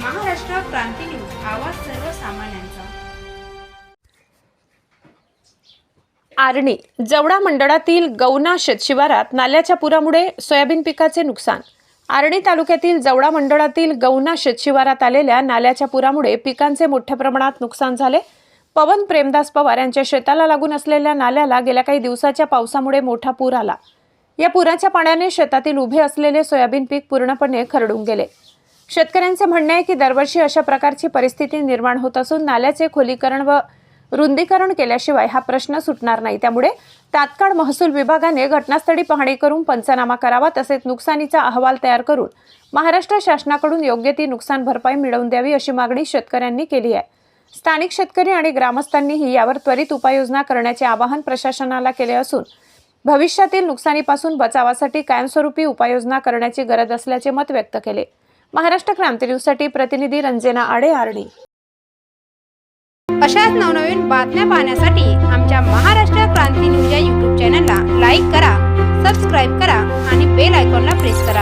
क्रांती news आवाज सर्वसामान्यांचा. आर्णी जवडा मंडळातील गौना शेतशिवारात नाल्याच्या पुरामुळे सोयाबीन पिकाचे नुकसान. आर्णी तालुक्यातील जवडा मंडळातील गौना शेतशिवारात आलेल्या नाल्याच्या पुरामुळे पिकांचे मोठ्या प्रमाणात नुकसान झाले. पवन प्रेमदास पवार यांच्या शेताला लागून असलेल्या नाल्याला गेल्या काही दिवसाच्या पावसामुळे मोठा पूर आला. या पुराच्या पाण्याने शेतातील उभे असलेले सोयाबीन पीक पूर्णपणे खरडून गेले. शेतकऱ्यांचे म्हणणे आहे की दरवर्षी अशा प्रकारची परिस्थिती निर्माण होत असून नाल्याचे खोलीकरण व रुंदीकरण केल्याशिवाय हा प्रश्न सुटणार नाही. त्यामुळे तात्काळ महसूल विभागाने घटनास्थळी पाहणी करून पंचनामा करावा तसेच नुकसानीचा अहवाल तयार करून महाराष्ट्र शासनाकडून योग्य ती नुकसान भरपाई मिळवून द्यावी अशी मागणी शेतकऱ्यांनी केली आहे. स्थानिक शेतकरी आणि ग्रामस्थांनीही यावर त्वरित उपाययोजना करण्याचे आवाहन प्रशासनाला केले असून भविष्यातील नुकसानीपासून बचावासाठी कायमस्वरूपी उपाययोजना करण्याची गरज असल्याचे मत व्यक्त केले. महाराष्ट्र क्रांती न्यूजसाठी प्रतिनिधी रंजना आडे आर्णी अशाच नवनवीन बातम्या पाहण्यासाठी आमच्या महाराष्ट्र क्रांती न्यूज या यूट्यूब चॅनलला लाईक करा सबस्क्राईब करा आणि बेल आयकॉनला प्रेस करा.